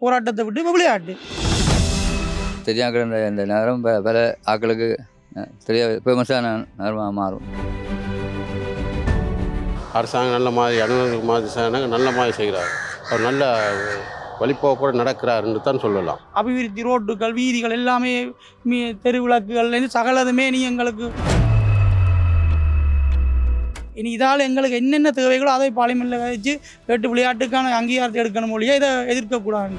போராட்டத்தை விட்டு விளையாட்டு. தெரியாம கிடந்த இந்த நகரம் ப- பல ஆட்களுக்கு அஹ், தெரிய ஃபேமஸான நகரமாக மாறும். அரசாங்கம் நல்ல மாதிரி அலுவலக மாதிரி நல்ல மாதிரி செய்கிறார். அவர் நல்ல வழிபோக்கோடு நடக்கிறாருன்னு தான் சொல்லலாம். அபிவிருத்தி ரோட்டுகள் வீதிகள் எல்லாமே மீ- தெருவிளக்குகள்லேருந்து சகலதுமே நீ எங்களுக்கு இனி இதால் எங்களுக்கு என்னென்ன தேவைகளோ அதை பார்லிமெண்ட்டில் வச்சு கேட்டு விளையாட்டுக்கான அங்கீகாரத்தை எடுக்கணும் மொழியா இதை எதிர்க்கக்கூடாது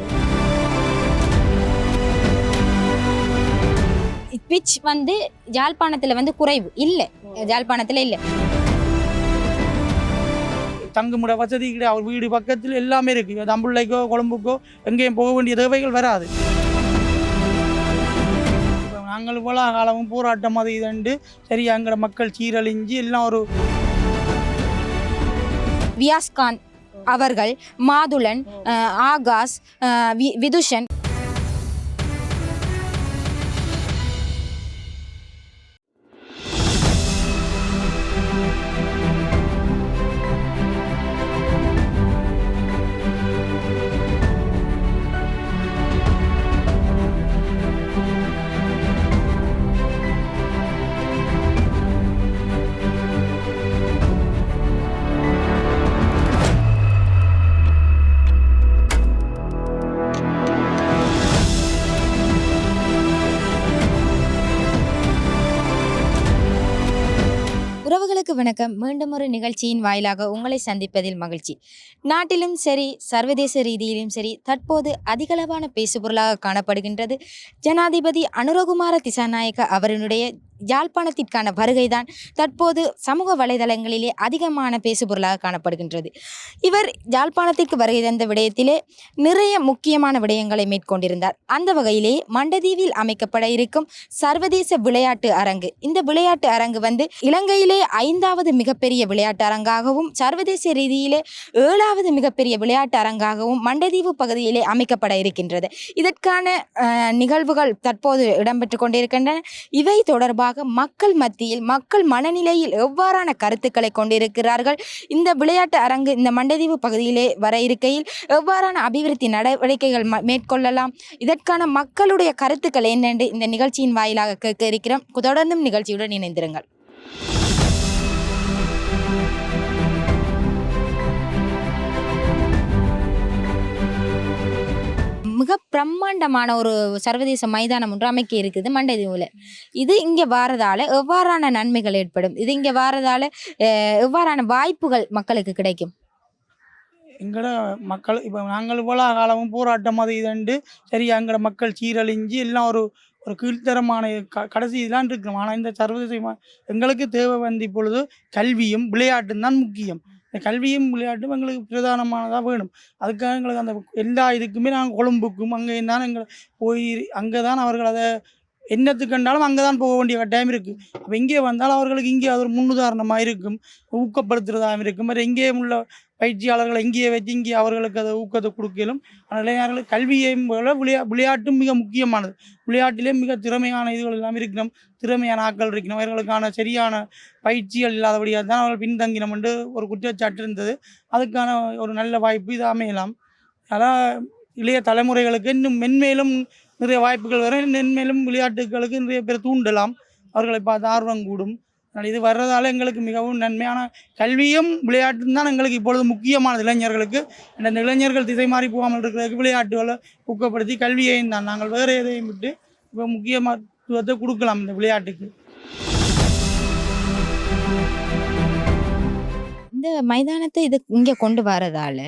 பிச் வந்து யாழ்ப்பாணத்தில் வந்து குறைவு. இல்லை. யாழ்ப்பாணத்தில் இல்லை. தங்குமுட வசதி கிடையாது அவர் வீடு பக்கத்தில் எல்லாமே இருக்குது தம்புள்ளைக்கோ கொழம்புக்கோ எங்கேயும் போக வேண்டிய தேவைகள் வராது. நாங்கள் இவ்வளோ காலமும் போராட்டம் அது இதுண்டு. சரி அங்கே மக்கள் சீரழிஞ்சு எல்லாம் ஒரு வியாஸ்காந்த் அவர்கள் மாதுளன் ஆகாஷ் வி- விதுஷன் அனைவருக்கு வணக்கம். மீண்டும் ஒரு நிகழ்ச்சியின் வாயிலாக உங்களை சந்திப்பதில் மகிழ்ச்சி. நாட்டிலும் சரி சர்வதேச ரீதியிலும் சரி தற்போது அதிகளவான பேசுபொருளாக காணப்படுகின்றது. ஜனாதிபதி அனுரகுமார திசாநாயக்க அவரினுடைய யாழ்ப்பாணத்திற்கான வருகைதான் தற்போது சமூக வலைதளங்களிலே அதிகமான பேசுபொருளாக காணப்படுகின்றது. இவர் யாழ்ப்பாணத்திற்கு வருகை தந்த விடயத்திலே நிறைய முக்கியமான விடயங்களை மேற்கொண்டிருந்தார். அந்த வகையிலே மண்டதீவில் அமைக்கப்பட இருக்கும் சர்வதேச விளையாட்டு அரங்கு. இந்த விளையாட்டு அரங்கு வந்து இலங்கையிலே ஐந்தாவது மிகப்பெரிய விளையாட்டு அரங்காகவும் சர்வதேச ரீதியிலே ஏழாவது மிகப்பெரிய விளையாட்டு அரங்காகவும் மண்டதீவு பகுதியிலே அமைக்கப்பட இருக்கின்றது. இதற்கான நிகழ்வுகள் தற்போது இடம்பெற்று கொண்டிருக்கின்றன. இவை தொடர்பாக மக்கள் மத்தியில் மக்கள் மனநிலையில் எவ்வாறான கருத்துக்களை கொண்டிருக்கிறார்கள்? இந்த விளையாட்டு அரங்கு இந்த மண்டதீவு பகுதியிலே வர இருக்கையில் எவ்வாறான அபிவிருத்தி நடவடிக்கைகள் மேற்கொள்ளலாம்? இதற்கான மக்களுடைய கருத்துக்கள் என்னென்று இந்த நிகழ்ச்சியின் வாயிலாக கேட்க இருக்கிறோம். தொடர்ந்தும் நிகழ்ச்சியுடன் இணைந்திருங்கள். பிரம்மாண்டமான ஒரு சர்வதேச மைதானம் ஒன்று அமைக்க இருக்குது மண்டதீவில் இது இங்கே வாரதால எவ்வாறான நன்மைகள் ஏற்படும்? இது இங்கே வாரதால எவ்வாறான வாய்ப்புகள் மக்களுக்கு கிடைக்கும்? எங்கட மக்கள் இப்போ நாங்கள் இவ்வளோ காலமும் போராட்டம் அது இதுண்டு சரி எங்கட மக்கள் சீரழிஞ்சு எல்லாம் ஒரு ஒரு கீழ்த்தரமான க கடைசி இதெல்லாம் இருக்கிறோம் ஆனால் இந்த சர்வதேச எங்களுக்கு தேவை வந்து இப்பொழுது கல்வியும் விளையாட்டும் தான் முக்கியம். இந்த கல்வியும் விளையாட்டும் எங்களுக்கு பிரதானமானதாக வேணும். அதுக்காக எங்களுக்கு அந்த எல்லா இதுக்குமே நாங்கள் கொழும்புக்கும் அங்கே தான் எங்களை போய் அங்கே தான் அவர்கள் அதை என்னத்துக்கு கண்டாலும் அங்கே தான் போக வேண்டிய கட்டாயம் இருக்குது அப்போ இங்கே வந்தாலும் அவர்களுக்கு இங்கே அது ஒரு முன்னுதாரணமாக இருக்கும். ஊக்கப்படுத்துகிறதாகவும் இருக்கும். வேறு எங்கேயும் உள்ள பயிற்சியாளர்களை இங்கேயே வச்சு இங்கே அவர்களுக்கு அதை ஊக்கத்தை கொடுக்கலும் ஆனால் இளைஞர்களுக்கு கல்வியையும் போல விளையா விளையாட்டும் மிக முக்கியமானது. விளையாட்டிலே மிக திறமையான இதுகள் எல்லாம் இருக்கணும் திறமையான ஆட்கள் இருக்கணும். அவர்களுக்கான சரியான பயிற்சிகள் இல்லாதபடியாக தான் அவர்கள் பின்தங்கினம் என்று ஒரு குற்றச்சாட்டு இருந்தது. அதுக்கான ஒரு நல்ல வாய்ப்பு இது அமையலாம். அதான் இளைய தலைமுறைகளுக்கு இன்னும் மென்மேலும் நிறைய வாய்ப்புகள் வரும். மென்மேலும் விளையாட்டுகளுக்கு நிறைய பேர் தூண்டலாம். அவர்களை பார்த்து ஆர்வம் கூடும். இது வர்றதால எங்களுக்கு மிகவும் நன்மையான கல்வியும் விளையாட்டும் தான் எங்களுக்கு இப்பொழுது முக்கியமானது இளைஞர்களுக்கு. இந்த இளைஞர்கள் திசை மாறி போகாமல் இருக்கிறதுக்கு விளையாட்டுகளை ஊக்கப்படுத்தி கல்வியையும் தான். நாங்கள் வேறு எதையும் விட்டு இப்போ முக்கியத்துவத்தை கொடுக்கலாம் இந்த விளையாட்டுக்கு. இந்த மைதானத்தை இது இங்கே கொண்டு வரதால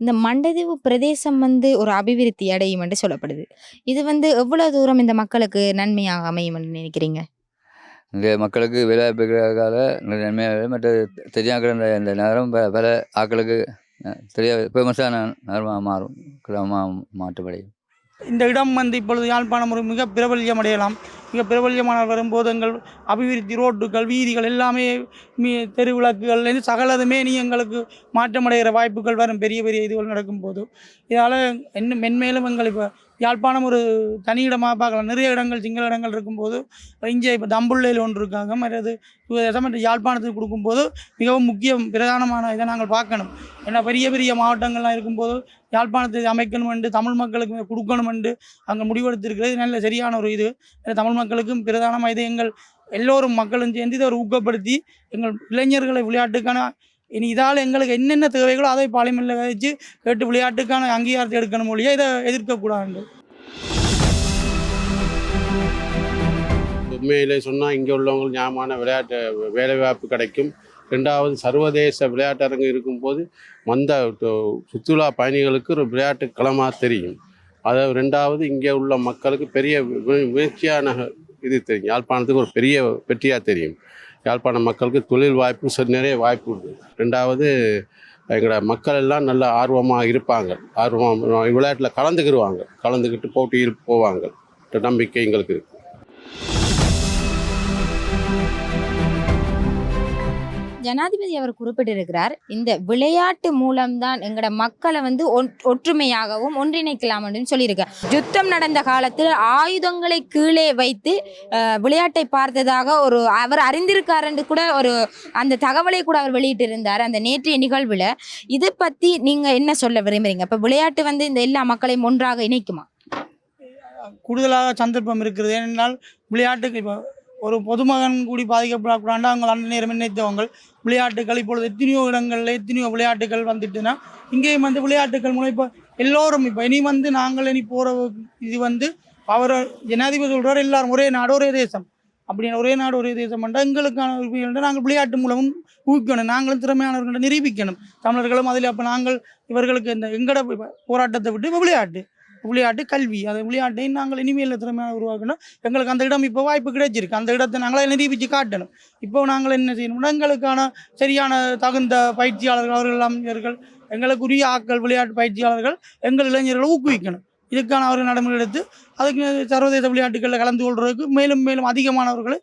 இந்த மண்டதீவு பிரதேசம் வந்து ஒரு அபிவிருத்தி அடையும் என்று சொல்லப்படுது. இது வந்து எவ்வளவு தூரம் இந்த மக்களுக்கு நன்மையாக அமையும் என்று நினைக்கிறீங்க? இங்கே மக்களுக்கு வேலைவாய்ப்புக்காக நிறைய நன்மையாக மற்ற தெரியாக்கிற இந்த நகரம் ப- பல ஆட்களுக்கு தெரிய ஃபேமஸான நகரமாக மாறும். கிராமமாக மாற்றுப்படையும் இந்த இடம் வந்து இப்பொழுது யாழ்ப்பாணம் ஒரு மிக பிரபல்யம் அடையலாம். மிக பிரபல்யமான வரும்போது எங்கள் அபிவிருத்தி ரோட்டுகள் வீதிகள் எல்லாமே மீ தெருவிளக்குகள்லேருந்து சகலதுமே நீ எங்களுக்கு மாற்றமடைகிற வாய்ப்புகள் வரும். பெரிய பெரிய இதுகள் நடக்கும்போது. இதால் இன்னும் மென்மேலும் எங்கள் இப்போ யாழ்ப்பாணம் ஒரு தனி இடமாக பார்க்கலாம். நிறைய இடங்கள் சிங்கள இடங்கள் இருக்கும்போது இங்கே இப்போ தம்புள்ளையில் ஒன்று இருக்காங்க. மற்றது மற்ற யாழ்ப்பாணத்துக்கு கொடுக்கும்போது மிகவும் முக்கியம் பிரதானமான இதை நாங்கள் பார்க்கணும். ஏன்னா பெரிய பெரிய மாவட்டங்கள்லாம் இருக்கும்போது யாழ்ப்பாணத்தை அமைக்கணும் என்று தமிழ் மக்களுக்கு கொடுக்கணும் என்று அங்கே முடிவெடுத்திருக்கிறது. நல்ல சரியான ஒரு இது. தமிழ் மக்களுக்கும் பிரதானமாக இது எங்கள் எல்லோரும் மக்களும் சேர்ந்து இதை ஒரு ஊக்கப்படுத்தி எங்கள் இளைஞர்களை விளையாட்டுக்கான இனி இதால் எங்களுக்கு என்னென்ன தேவைகளோ அதை பாலிமல்ல வச்சு கேட்டு விளையாட்டுக்கான அங்கீகாரத்தை எடுக்கணும் மொழியை இதை எதிர்க்கக்கூடாது உண்மையிலே சொன்னால் இங்கே உள்ளவங்களுக்கு ஞாபகமான விளையாட்டு வேலைவாய்ப்பு கிடைக்கும். ரெண்டாவது சர்வதேச விளையாட்டரங்கு இருக்கும்போது வந்த சுற்றுலா பயணிகளுக்கு ஒரு விளையாட்டு களமாக தெரியும். அதை ரெண்டாவது இங்கே உள்ள மக்களுக்கு பெரிய முயற்சியான இது தெரியும். யாழ்ப்பாணத்துக்கு ஒரு பெரிய வெற்றியாக தெரியும். யாழ்ப்பாண மக்களுக்கு தொழில் வாய்ப்பு சரி நிறைய வாய்ப்பு உண்டு. ரெண்டாவது எங்களோட மக்கள் எல்லாம் நல்ல ஆர்வமாக இருப்பாங்க. ஆர்வமாக விளையாட்டில் கலந்துக்கிடுவாங்க கலந்துக்கிட்டு போட்டியில் போவாங்க. நம்பிக்கை எங்களுக்கு இருக்குது ஜனாதிபதி அவர் குறிப்பிட்டிருக்கிறார் இந்த விளையாட்டு மூலம்தான் எங்களோட மக்களை வந்து ஒற்றுமையாகவும் ஒன்றிணைக்கலாம் அப்படின்னு சொல்லியிருக்கார். யுத்தம் நடந்த காலத்தில் ஆயுதங்களை கீழே வைத்து விளையாட்டை பார்த்ததாக ஒரு அவர் அறிந்திருக்கார் என்று கூட ஒரு அந்த தகவலை கூட அவர் வெளியிட்டிருந்தார் அந்த நேற்றைய நிகழ்வில். இதை பற்றி நீங்கள் என்ன சொல்ல விரும்புறீங்க? இப்போ விளையாட்டு வந்து இந்த எல்லா மக்களையும் ஒன்றாக இணைக்குமா? கூடுதலாக சந்தர்ப்பம் இருக்கிறது. ஏனென்றால் விளையாட்டுக்கு இப்போ ஒரு பொதுமகன் கூடி பாதிக்கப்படக்கூடாது அவங்க அண்ணன் நேரம் நினைத்தவங்க. விளையாட்டுகள் இப்பொழுது எத்தனையோ இடங்களில் எத்தனையோ விளையாட்டுகள் வந்துட்டுனா இங்கேயும் வந்து விளையாட்டுகள் மூலம் இப்போ எல்லோரும் இப்போ இனி வந்து நாங்கள் இனி போகிற இது வந்து அவர் ஜனாதிபதி சொல்கிறார் எல்லாரும் ஒரே நாடு ஒரே தேசம். அப்படின்னு ஒரே நாடு ஒரே தேசம் பண்ணால் எங்களுக்கான உரிமைகள் நாங்கள் விளையாட்டு மூலமும் ஊக்கணும் நாங்களும் திறமையானவர்கள்ட்ட நிரூபிக்கணும். தமிழர்களும் அதில் அப்போ நாங்கள் இவர்களுக்கு இந்த எங்கட போராட்டத்தை விட்டு இப்போ விளையாட்டு. விளையாட்டு கல்வி. அந்த விளையாட்டை நாங்கள் இனிமேல் திறமையாக உருவாக்கணும்? எங்களுக்கு அந்த இடம் இப்போ வாய்ப்பு கிடைச்சிருக்கு. அந்த இடத்தை நாங்களே நிரூபித்து காட்டணும். இப்போ நாங்கள் என்ன செய்யணும்னா எங்களுக்கான சரியான தகுந்த பயிற்சியாளர்கள் அவர்கள் அமைஞர்கள் இவர்கள் எங்களுக்கு உரிய ஆட்கள் விளையாட்டு பயிற்சியாளர்கள் எங்கள் இளைஞர்களை ஊக்குவிக்கணும். இதுக்கான அவர்கள் நடைமுறை எடுத்து அதுக்கு சர்வதேச விளையாட்டுகளில் கலந்து கொள்வதற்கு மேலும் மேலும் அதிகமானவர்களை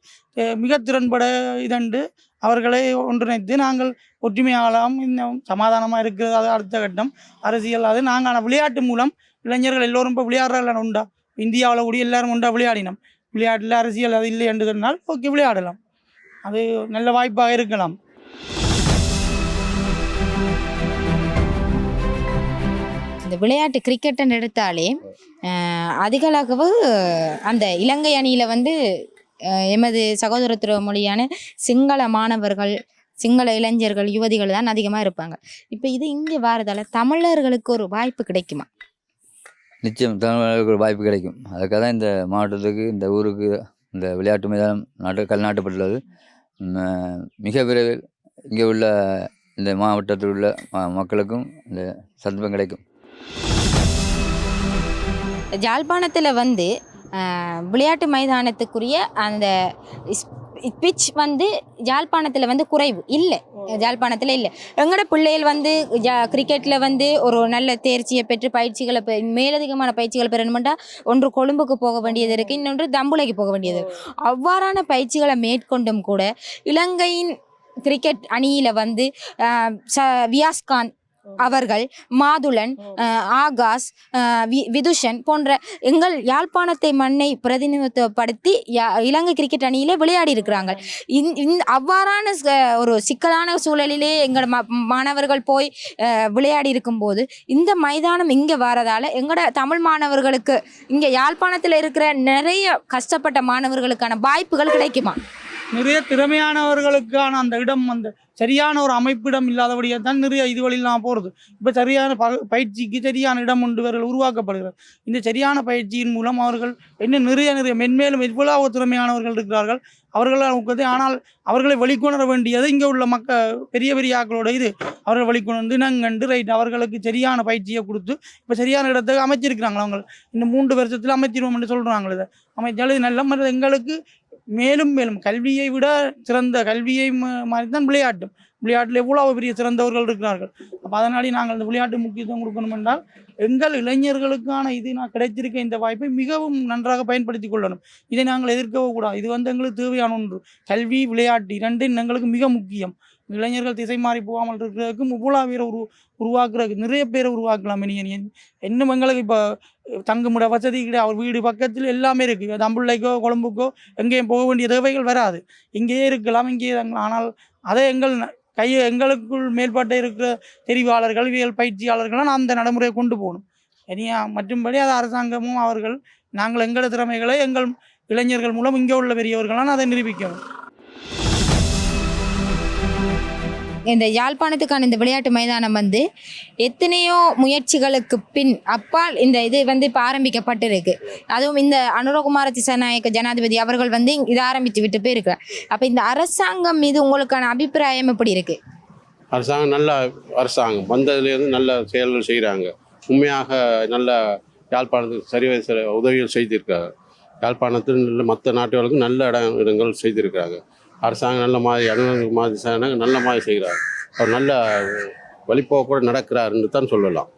மிக திறன்பட இதண்டு அவர்களை ஒன்றிணைத்து நாங்கள் ஒற்றுமையாகலாம். இன்னும் சமாதானமாக இருக்கிறது அது அடுத்த கட்டம். அரசியல் அது. நாங்கள் விளையாட்டு மூலம் இளைஞர்கள் எல்லோரும் இப்போ விளையாடுறாங்க உண்டா? இந்தியாவில் கூட எல்லாரும் உண்டா விளையாடினோம். விளையாட்டில் அரசியல் அது இல்லை என்று சொன்னால் ஓகே விளையாடலாம். அது நல்ல வாய்ப்பாக இருக்கலாம். இந்த விளையாட்டு கிரிக்கெட்டுன்னு எடுத்தாலே அஹ், அதிகளவு அந்த இலங்கை அணியில் வந்து எமது சகோதரத்துவ மொழியான சிங்கள மாணவர்கள் சிங்கள இளைஞர்கள் யுவதிகள் தான் அதிகமாக இருப்பாங்க. இப்போ இது இங்கே வாரதால் தமிழர்களுக்கு ஒரு வாய்ப்பு கிடைக்குமா? நிச்சயம் தமிழர்களுக்கு ஒரு வாய்ப்பு கிடைக்கும். அதுக்காக தான் இந்த மாவட்டத்துக்கு இந்த ஊருக்கு இந்த விளையாட்டு மைதானம் நாட்டு கல்நாட்டப்பட்டுள்ளது மிக விரைவில் இங்கே உள்ள இந்த மாவட்டத்தில் உள்ள ம- மக்களுக்கும் இந்த சந்தர்ப்பம் கிடைக்கும். ஜாழ்ப்பாணத்தில் வந்து விளையாட்டு மைதானத்துக்குரிய அந்த பிச் வந்து ஜாழ்ப்பாணத்தில் வந்து குறைவு. இல்லை. ஜாழ்ப்பாணத்தில் இல்லை. எங்களோட பிள்ளைகள் வந்து ஜா கிரிக்கெட்டில் வந்து ஒரு நல்ல தேர்ச்சியை பெற்று பயிற்சிகளை பெ மேலதிகமான பயிற்சிகளை பெறணுமெண்டா ஒன்று கொழும்புக்கு போக வேண்டியது இருக்குது இன்னொன்று தம்புலைக்கு போக வேண்டியது அவ்வாறான பயிற்சிகளை மேற்கொண்டும் கூட இலங்கையின் கிரிக்கெட் அணியில் வந்து ச வியாஸ்கான் அவர்கள் மாதுளன் ஆகாஷ் விதுஷன் போன்ற எங்கள் யாழ்ப்பாணத்தை மண்ணை பிரதிநிதித்துவப்படுத்தி யா- இலங்கை கிரிக்கெட் அணியிலே விளையாடி இருக்கிறாங்க. அவ்வாறான ஒரு சிக்கலான சூழலிலே எங்களோட ம மாணவர்கள் போய் விளையாடி இருக்கும்போது இந்த மைதானம் இங்கே வரதால எங்களோட தமிழ் மாணவர்களுக்கு இங்கே யாழ்ப்பாணத்தில் இருக்கிற நிறைய கஷ்டப்பட்ட மாணவர்களுக்கான வாய்ப்புகள் கிடைக்குமா? நிறைய திறமையானவர்களுக்கான அந்த இடம் அந்த சரியான ஒரு அமைப்பிடம் இல்லாதபடியே தான் நிறைய இது இதுவழிலாம் போகிறது இப்போ சரியான ப பயிற்சிக்கு சரியான இடம் ஒன்று இவர்கள் உருவாக்கப்படுகிறது இந்த சரியான பயிற்சியின் மூலம் அவர்கள் என்ன நிறைய நிறைய மென்மேலும் எவ்வளவு திறமையானவர்கள் இருக்கிறார்கள். அவர்களால் ஊக்கத்தை ஆனால் அவர்களை வெளிக்கொணர வேண்டியது இங்கே உள்ள மக்க பெரிய பெரிய ஆக்களோட இது. அவர்கள் வெளிக்கொணர்ந்து நங்கண்டு ரைட் அவர்களுக்கு சரியான பயிற்சியை கொடுத்து இப்போ சரியான இடத்தை அமைச்சிருக்கிறாங்களா அவங்க இந்த மூன்று வருஷத்தில் அமைச்சிருவோம் என்று சொல்கிறாங்களே அமைச்சாலும் இது நல்ல மற்ற எங்களுக்கு மேலும் மேலும் கல்வியை விட சிறந்த கல்வியை மாதிரி தான் விளையாட்டும். விளையாட்டில் எவ்வளவு பெரிய சிறந்தவர்கள் இருக்கிறார்கள். அப்போ அதனாலே நாங்கள் இந்த விளையாட்டு முக்கியத்துவம் கொடுக்கணும் என்றால் எங்கள் இளைஞர்களுக்கான இது நான் கிடைத்திருக்க இந்த வாய்ப்பை மிகவும் நன்றாக பயன்படுத்தி கொள்ளணும். இதை நாங்கள் எதிர்க்கவே கூடாது. இது வந்து எங்களுக்கு தேவையான ஒன்று. கல்வி விளையாட்டு இரண்டும் எங்களுக்கு மிக முக்கியம். இளைஞர்கள் திசை மாறி போகாமல் இருக்கிறதுக்கு முபுலா வீர உரு உருவாக்குறதுக்கு நிறைய பேரை உருவாக்கலாம் இனி இன்னும் எங்களுக்கு இப்போ தங்குமிட வசதி கிடையாது அவர் வீடு பக்கத்தில் எல்லாமே இருக்குது தம்புள்ளைக்கோ கொழும்புக்கோ எங்கேயும் போக வேண்டிய தேவைகள் வராது. இங்கேயே இருக்கலாம் இங்கேயே தங்கலாம். ஆனால் அதை எங்கள் ந- கை எங்களுக்குள் மேல்பட்ட இருக்கிற தெரிவாளர் கல்வியல் பயிற்சியாளர்கள்லாம் அந்த நடைமுறையை கொண்டு போகணும். இனியா மற்றும்படி அது அரசாங்கமும் அவர்கள் நாங்கள் எங்களது திறமைகளை எங்கள் இளைஞர்கள் மூலம் இங்கே உள்ள பெரியவர்களால் அதை நிரூபிக்கணும். இந்த யாழ்ப்பாணத்துக்கான இந்த விளையாட்டு மைதானம் வந்து எத்தனையோ முயற்சிகளுக்கு பின் அப்பால் இந்த இது வந்து இப்போ ஆரம்பிக்கப்பட்டிருக்கு. அதுவும் இந்த அனுரகுமார திசாநாயக்க ஜனாதிபதி அவர்கள் வந்து இதை ஆரம்பித்து விட்டு போயிருக்கிறார் அப்போ இந்த அரசாங்கம் மீது உங்களுக்கான அபிப்பிராயம் எப்படி இருக்கு? அரசாங்கம் நல்ல அரசாங்கம். வந்ததுலேருந்து நல்ல செயல்கள் செய்கிறாங்க உண்மையாக நல்ல யாழ்ப்பாணத்துக்கு சரிவர சில உதவிகள் செய்திருக்காங்க. யாழ்ப்பாணத்தில் நல்ல மற்ற நாட்டுகளுக்கும் நல்ல இடம் இடங்கள் செய்திருக்காங்க. அரசாங்கம் நல்ல மாதிரி அனுமதி மாதிரி நல்ல மாதிரி செய்கிறார். அவர் நல்ல வழிபோக்கோடு நடக்கிறாருன்னு தான் சொல்லலாம்.